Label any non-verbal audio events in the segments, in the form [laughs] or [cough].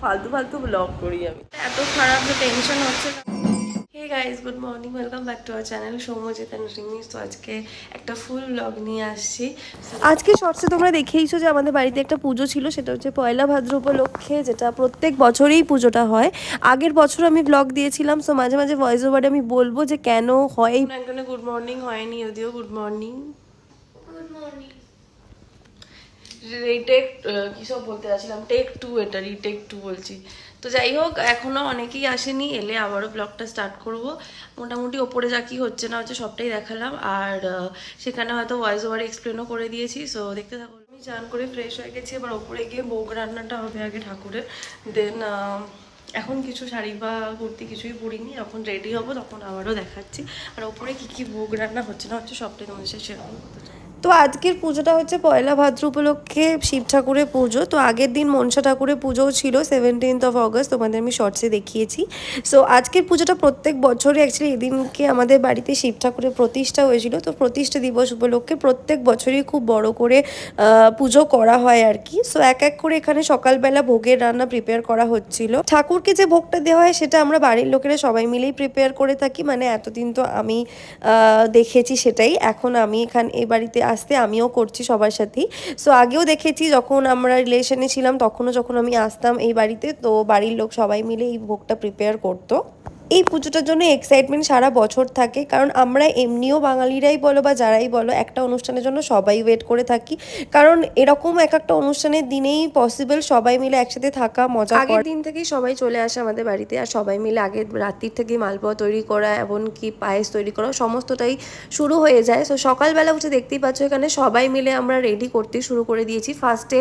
ফালতু ফালতু ব্লগ করি আমি। এত খারাপ যে টেনশন হচ্ছে না। Hey guys good morning welcome back to our channel Soumyajit and Rimis তো আজকে একটা ফুল ব্লগ নিয়ে আসছি। আজকে শর্টসে তোমরা দেখেইছো যে আমাদের বাড়িতে একটা পুজো ছিল সেটা হচ্ছে পয়লা ভাদ্র উপলক্ষে যেটা প্রত্যেক বছরেই পুজোটা হয়। আগের বছর আমি ব্লগ দিয়েছিলাম সো মাঝে মাঝে ভয়েস ওভারে আমি বলব যে কেন হয় গুড মর্নিং হয়নি যদিও গুড মর্নিং রিটেক কী সব বলতে যাচ্ছিলাম? টেক টু এটা রিটেক টু বলছি। তো যাই হোক এখনও অনেকেই আসেনি, এলে আবারও ব্লগটা স্টার্ট করব। মোটামুটি ওপরে যা কি হচ্ছে না হচ্ছে সবটাই দেখালাম। আর সেখানে হয়তো ভয়েস ওভার এক্সপ্লেনও করে দিয়েছি। সো দেখতে থাকো, আমি চান করে ফ্রেশ হয়ে গেছি। এবার ওপরে গিয়ে ভোগ রান্নাটা হবে আগে ঠাকুরের। দেন এখন কিছু শাড়ি বা কুর্তি কিছুই পরিনি। এখন রেডি হব, তখন আবারও দেখাচ্ছি। আর ওপরে কি কি ভোগ রান্না হচ্ছে না হচ্ছে সবটাই তোমাদের সাথে শেয়ার করব। তো আজকের পুজোটা হচ্ছে পয়লা ভাদ্র উপলক্ষে শিব ঠাকুরের পুজো। তো আগের দিন মনসা ঠাকুরের পুজোও ছিল সেভেন্টিন্থ অফ অগস্ট তোমাদের আমি শর্টসে দেখিয়েছি। সো আজকের পুজোটা প্রত্যেক বছরই অ্যাকচুয়ালি এদিনকে আমাদের বাড়িতে শিব ঠাকুরের প্রতিষ্ঠা হয়েছিল। তো প্রতিষ্ঠা দিবস উপলক্ষে প্রত্যেক বছরই খুব বড় করে পুজো করা হয় আর কি। সো এক এক করে এখানে সকালবেলা ভোগের রান্না প্রিপেয়ার করা হচ্ছিল। ঠাকুরকে যে ভোগটা দেওয়া হয় সেটা আমরা বাড়ির লোকেরা সবাই মিলেই প্রিপেয়ার করে থাকি। মানে এতদিন তো আমি দেখেছি সেটাই। এখন আমি এখানে এই বাড়িতে আসতে আমিও করছি সবার সাথেই। সো আগেও দেখেছি যখন আমরা রিলেশনে ছিলাম, তখনও যখন আমি আসতাম এই বাড়িতে, তো বাড়ির লোক সবাই মিলে এই ভোগটা প্রিপেয়ার করতো। এই পুজোটার জন্য এক্সাইটমেন্ট সারা বছর থাকে। কারণ আমরা এমনিও বাঙালিরাই বলো বা যারাই বলো একটা অনুষ্ঠানের জন্য সবাই ওয়েট করে থাকি। কারণ এরকম এক একটা অনুষ্ঠানের দিনেই পসিবল সবাই মিলে একসাথে থাকা মজা আগের দিন থেকেই সবাই চলে আসে আমাদের বাড়িতে। আর সবাই মিলে আগে রাত্রির থেকেই মালপোয়া তৈরি করা এমনকি পায়েস তৈরি করা সমস্তটাই শুরু হয়ে যায়। সো সকালবেলা উঠে দেখতেই পাচ্ছ এখানে সবাই মিলে আমরা রেডি করতে শুরু করে দিয়েছি। ফার্স্টে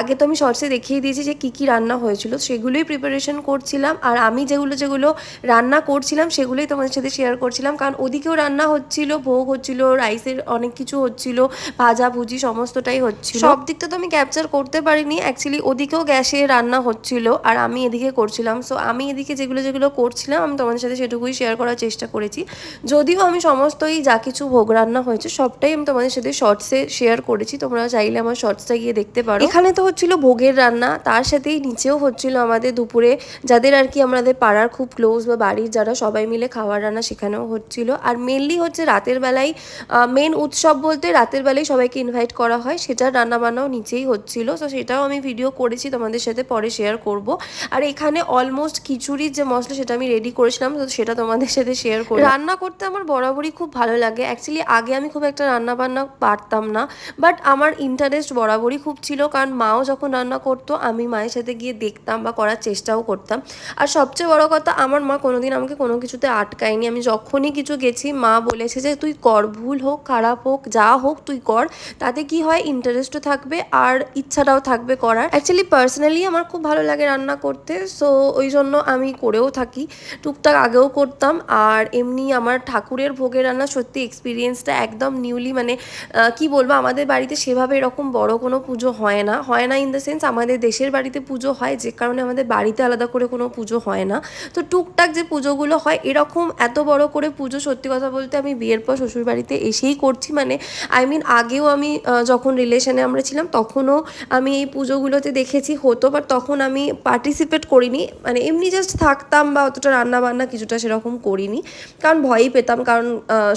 আগে তো আমি শর্টসে দেখিয়ে দিয়েছি যে কী কী রান্না হয়েছিল সেগুলোই প্রিপারেশন করছিলাম। আর আমি যেগুলো যেগুলো রান্না করছিলাম সেগুলোই তোমাদের সাথে শেয়ার করছিলাম। কারণ ওদিকেও রান্না হচ্ছিল ভোগ হচ্ছিল রাইসের অনেক কিছু হচ্ছিল ভাজা ভুজি সমস্তটাই হচ্ছিল। সব দিকটা তো আমি ক্যাপচার করতে পারিনি। অ্যাকচুয়ালি ওদিকেও গ্যাসে রান্না হচ্ছিল আর আমি এদিকে করছিলাম। সো আমি এদিকে যেগুলো যেগুলো করছিলাম আমি তোমাদের সাথে সেটুকুই শেয়ার করার চেষ্টা করেছি। যদিও আমি সমস্তই যা কিছু ভোগ রান্না হয়েছে সবটাই আমি তোমাদের সাথে শর্টসে শেয়ার করেছি। তোমরা চাইলে আমার শর্টসটা গিয়ে দেখতে পারো। এখানে তো হচ্ছিল ভোগের রান্না তার সাথেই নিচেও হচ্ছিল আমাদের দুপুরে যাদের আর কি আমাদের পাড়ার খুব ক্লোজ বা বাড়ির যারা সবাই মিলে খাবার রান্না সেখানেও হচ্ছিল। আর মেনলি হচ্ছে রাতের বেলায় মেন উৎসব বলতে রাতের বেলায় সবাইকে ইনভাইট করা হয়, সেটার রান্না বান্নাও নিচেই হচ্ছিল। তো সেটাও আমি ভিডিও করেছি, তোমাদের সাথে পরে শেয়ার করব। আর এখানে অলমোস্ট খিচুড়ির যে মশলা সেটা আমি রেডি করেছিলাম, তো সেটা তোমাদের সাথে শেয়ার করি রান্না করতে আমার বরাবরই খুব ভালো লাগে। অ্যাকচুয়ালি আগে আমি খুব একটা রান্না বান্না পারতাম না বাট আমার ইন্টারেস্ট বরাবরই খুব ছিল, কারণ মাও যখন রান্না করতো, আমি মায়ের সাথে গিয়ে দেখতাম বা করার চেষ্টাও করতাম। আর সবচেয়ে বড় কথা, আমার মা কোনোদিন আমাকে কোনো কিছুতে আটকায়নি। আমি যখনই কিছু গেছি, মা বলেছে যে, তুই কর, ভুল হোক, খারাপ হোক, যা হোক তুই কর। তাতে কি হয় ইন্টারেস্টও থাকবে আর ইচ্ছাটাও থাকবে করার। অ্যাকচুয়ালি পার্সোনালি আমার খুব ভালো লাগে রান্না করতে সো ওই জন্য আমি করেও থাকি। টুকটাক আগেও করতাম, আর এমনি আমার ঠাকুরের ভোগে রান্না সত্যি এক্সপিরিয়েন্সটা একদম নিউলি মানে কি বলব, আমাদের বাড়িতে সেভাবে এরকম বড় কোনো পুজো হয় না। হয় না ইন দ্য সেন্স আমাদের দেশের বাড়িতে পুজো হয়, যে কারণে আমাদের বাড়িতে আলাদা করে কোনো পুজো হয় না। তো টুকটাক যে পুজোগুলো হয়, এরকম এত বড় করে পুজো সত্যি কথা বলতে আমি বিয়ের পর শ্বশুর বাড়িতে এসেই করছি। মানে আই মিন আগেও আমি যখন রিলেশনে আমরা ছিলাম, তখনও আমি এই পুজোগুলোতে দেখেছি, হতো বাট তখন আমি পার্টিসিপেট করিনি। মানে এমনি জাস্ট থাকতাম বা অতটা রান্না বান্না কিছুটা সেরকম করিনি। কারণ ভয়ই পেতাম, কারণ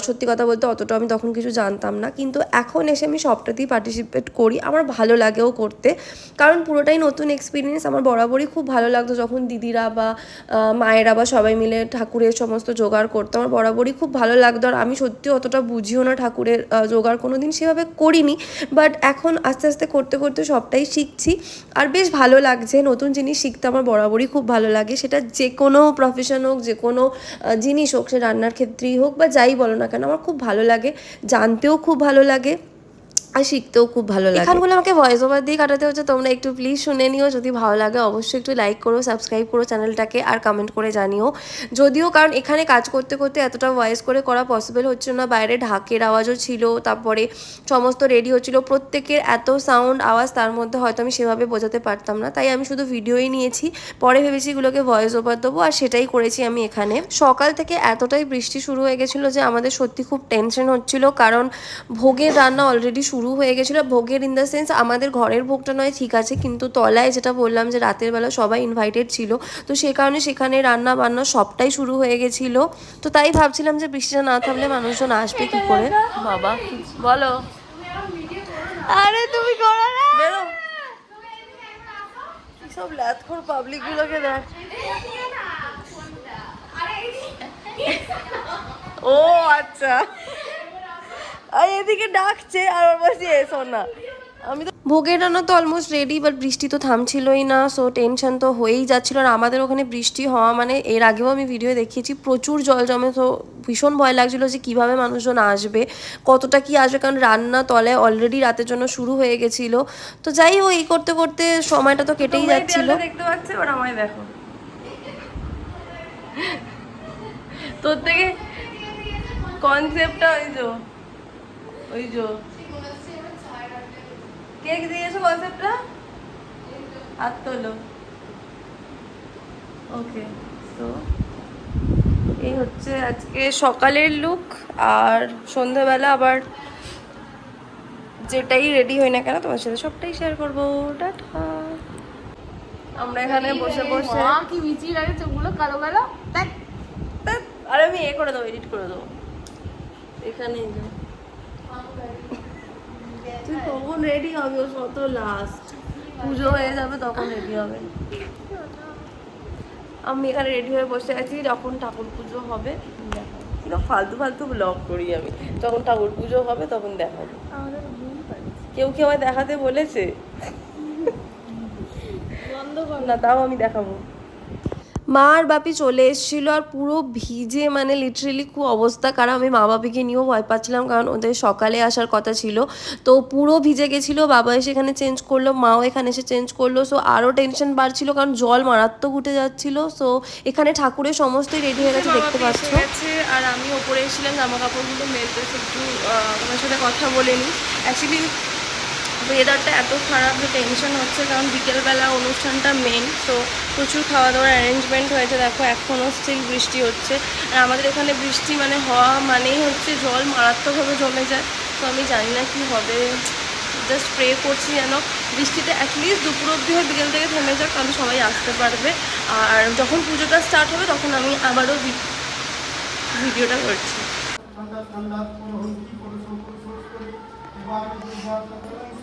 সত্যি কথা বলতে অতটা আমি তখন কিছু জানতাম না। কিন্তু এখন এসে আমি সবটাতেই পার্টিসিপেট করি। আমার ভালো লাগেও করতে। কারণ পুরোটাই নতুন এক্সপিরিয়েন্স আমার বরাবরই খুব ভালো লাগতো যখন দিদিরা বা মায়েরা বা সবাই মিলে ঠাকুরের সমস্ত জোগাড় করতো আমার বরাবরই খুব ভালো লাগতো আর আমি সত্যি অতটা বুঝিও না ঠাকুরের জোগাড়। কোনো দিন সেভাবে করিনি বাট এখন আস্তে আস্তে করতে করতে সবটাই শিখছি। আর বেশ ভালো লাগছে, নতুন জিনিস শিখতে আমার বরাবরই খুব ভালো লাগে। সেটা যে কোনো প্রফেশন হোক যে কোনো জিনিস হোক, সে রান্নার ক্ষেত্রেই হোক বা যাই বলো না কেন, আমার খুব ভালো লাগে, জানতেও খুব ভালো লাগে। আর শিখতেও খুব ভালো লাগে। এখানগুলো আমাকে ভয়েস ওভার দিয়ে কাটাতে হচ্ছে, তোমরা একটু প্লিজ শুনে নিও, যদি ভালো লাগে অবশ্যই একটু লাইক করো সাবস্ক্রাইব করো চ্যানেলটাকে আর কমেন্ট করে জানিও। যদিও কারণ এখানে কাজ করতে করতে এতটা ভয়েস করে করা পসিবল হচ্ছে না, বাইরে ঢাকের আওয়াজও ছিল, তারপরে সমস্ত রেডি হচ্ছিল, প্রত্যেকের এত সাউন্ড আওয়াজ তার মধ্যে হয়তো আমি সেভাবে বোঝাতে পারতাম না, তাই আমি শুধু ভিডিওই নিয়েছি, পরে ভেবেছি এগুলোকে ভয়েস ওভার দেবো আর সেটাই করেছি আমি এখানে। সকাল থেকে এতটাই বৃষ্টি শুরু হয়ে গেছিল যে আমাদের সত্যি খুব টেনশন হচ্ছিল, কারণ ভোগের রান্না অলরেডি শুরু শুরু হয়ে গেছিল ভোগের ইন দ্য সেন্স আমাদের ঘরের ভোগটা নয় ঠিক আছে কিন্তু তলায় যেটা বললাম যে রাতের বেলা সবাই ইনভাইটেড ছিল তো সে কারণে সেখানে রান্না বান্না সবটাই শুরু হয়ে গেছিল। তো তাই ভাবছিলাম যে বৃষ্টিটা না থাকলে মানুষজন আসবে কি করে? বাবা বলো। আরে তুমি করো না। বেরো। সব ল্যাথখোর পাবলিক গুলোকে দেখ। ও আচ্ছা। আর এদিকে ডাকছে আর ওর বলছি এসো না। আমি তো ভোগের রান্না তো অলমোস্ট রেডি বাট বৃষ্টি তো থামছিলই না সো টেনশন তো হয়েই যাচ্ছিল। আর আমাদের ওখানে বৃষ্টি হওয়া মানে এর আগেও আমি ভিডিও দেখিয়েছি প্রচুর জল জমে তো ভীষণ ভয় লাগছিল যে কীভাবে মানুষজন আসবে কতটা কি আসবে কারণ রান্না তলায় অলরেডি রাতের জন্য শুরু হয়ে গেছিল। তো যাই হোক এই করতে করতে সময়টা তো কেটেই যাচ্ছিল। দেখতে পাচ্ছ? এবার আমায় দেখো। তোর থেকে কনসেপ্টটা ওই যো ওই যো কে দিয়েছ কনসেপ্টটা হাত তোলো ওকে তো এই হচ্ছে আজকে সকালের লুক আর সন্ধ্যাবেলা আবার যেটাই রেডি হই না কেন তোমার সাথে সবটাই শেয়ার করব। টাটা। আমরা এখানে বসে বসে কি মিচি লাগে চোখগুলো কালো কালো? আরে আমি এ করে দেবো এডিট করে দেবো। এখানে এই যে। তুই কখন রেডি হবে ও কত লাস্ট পুজো হয়ে যাবে তখন রেডি হবে। আমি এখানে রেডি হয়ে বসে আছি যখন ঠাকুর পুজো হবে দেখাবো। ফালতু ফালতু ব্লগ করি আমি। যখন ঠাকুর পুজো হবে তখন দেখাবো। কেউ কি আমায় দেখাতে বলেছে? না তাও আমি দেখাবো। মা আর বাপি চলে এসেছিল আর পুরো ভিজে মানে লিটারেলি খুব অবস্থা কারণ আমি মা বাপিকে নিয়েও ভয় পাচ্ছিলাম কারণ ওদের সকালে আসার কথা ছিল। তো পুরো ভিজে গেছিল বাবা এসে এখানে চেঞ্জ করল মাও এখানে এসে চেঞ্জ করল। সো আরও টেনশন বাড়ছিল কারণ জল মারাত্মক উঠে যাচ্ছিল। সো এখানে ঠাকুরের সমস্তই রেডি হয়ে গেছে দেখতে পাচ্ছ। আর আমি ওপরে এসেছিলাম জামা কাপড়গুলো মেলতে একটু আহ, তোমার সাথে কথা বলে নিই অ্যাকচুয়ালি ওয়েদারটা এত খারাপ যে টেনশন হচ্ছে কারণ বিকেলবেলা অনুষ্ঠানটা মেন তো প্রচুর খাওয়া দাওয়ার অ্যারেঞ্জমেন্ট হয়েছে দেখো এখনও স্টিল বৃষ্টি হচ্ছে আর আমাদের এখানে বৃষ্টি মানে হওয়া মানেই হচ্ছে জল মারাত্মকভাবে জমে যায় তো আমি জানি না কি হবে জাস্ট প্রে করছি যেন বৃষ্টিতে অ্যাটলিস্ট দুপুর অবধি হয় বিকেল থেকে থেমে যাক কারণ সবাই আসতে পারবে আর যখন পুজোটা স্টার্ট হবে তখন আমি আবারও ভিডিওটা করছি ঠান্ডা ঠান্ডা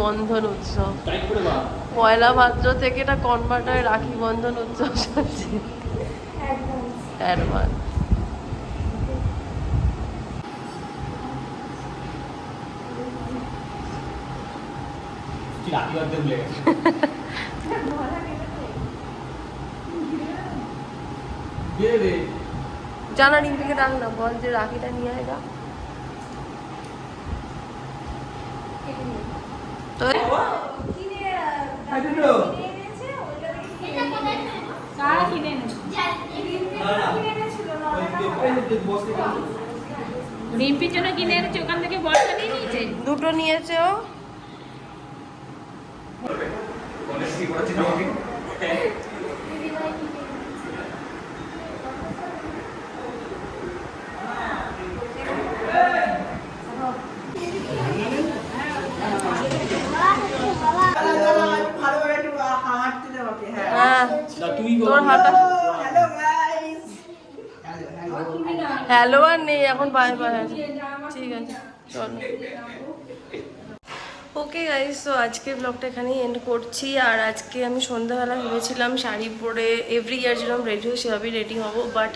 বন্ধন উৎসব। পয়লা ভাদ্র থেকে এটা কনভার্ট হয়ে রাখি বন্ধন উৎসব চলছে অ্যাডভান্স [laughs] জানা রিম্পিকে ডাক না বল যে রাখিটা নিয়ে আয় তো কারা কিনে রিম্পির জন্য কিনে এনেছে ওখান থেকে বর্ষা নিয়ে নিয়েছে? দুটো নিয়েছে ও হ্যাঁ না তুই তোর হাঁটা হ্যালো আর নেই এখন বাই বাই ঠিক আছে, চলো। ওকে গাইস তো আজকে ব্লগটা এখানেই এন্ড করছি। আর আজকে আমি সন্ধ্যাবেলা ভেবেছিলাম শাড়ি পরে এভরি ইয়ার যেরকম রেডি হয়ে সেভাবেই রেডি হব বাট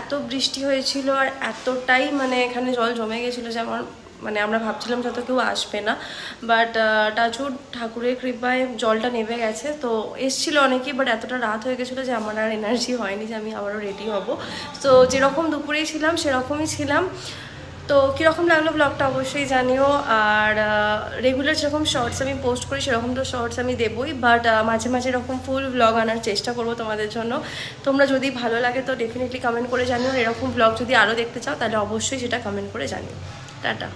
এত বৃষ্টি হয়েছিল আর এতটাই মানে এখানে জল জমে গেছিল যে আমার মানে আমরা ভাবছিলাম যত কেউ আসবে না বাট টাচুর ঠাকুরের কৃপায় জলটা নেমে গেছে, তো এসছিল অনেকেই বাট এতটা রাত হয়ে গেছিল যে আমার আর এনার্জি হয়নি যে আমি আবারও রেডি হব। তো যেরকম দুপুরেই ছিলাম, সেরকমই ছিলাম। তো কীরকম লাগল ব্লগটা অবশ্যই জানিও, আর রেগুলার যেরকম শর্টস আমি পোস্ট করি, সেরকম তো শর্টস আমি দেবই বাট মাঝে মাঝে এরকম ফুল ব্লগ আনার চেষ্টা করব তোমাদের জন্য। তোমরা যদি ভালো লাগে তো ডেফিনেটলি কমেন্ট করে জানিও এরকম ব্লগ যদি আরও দেখতে চাও, তাহলে অবশ্যই সেটা কমেন্ট করে জানিও। টাটা।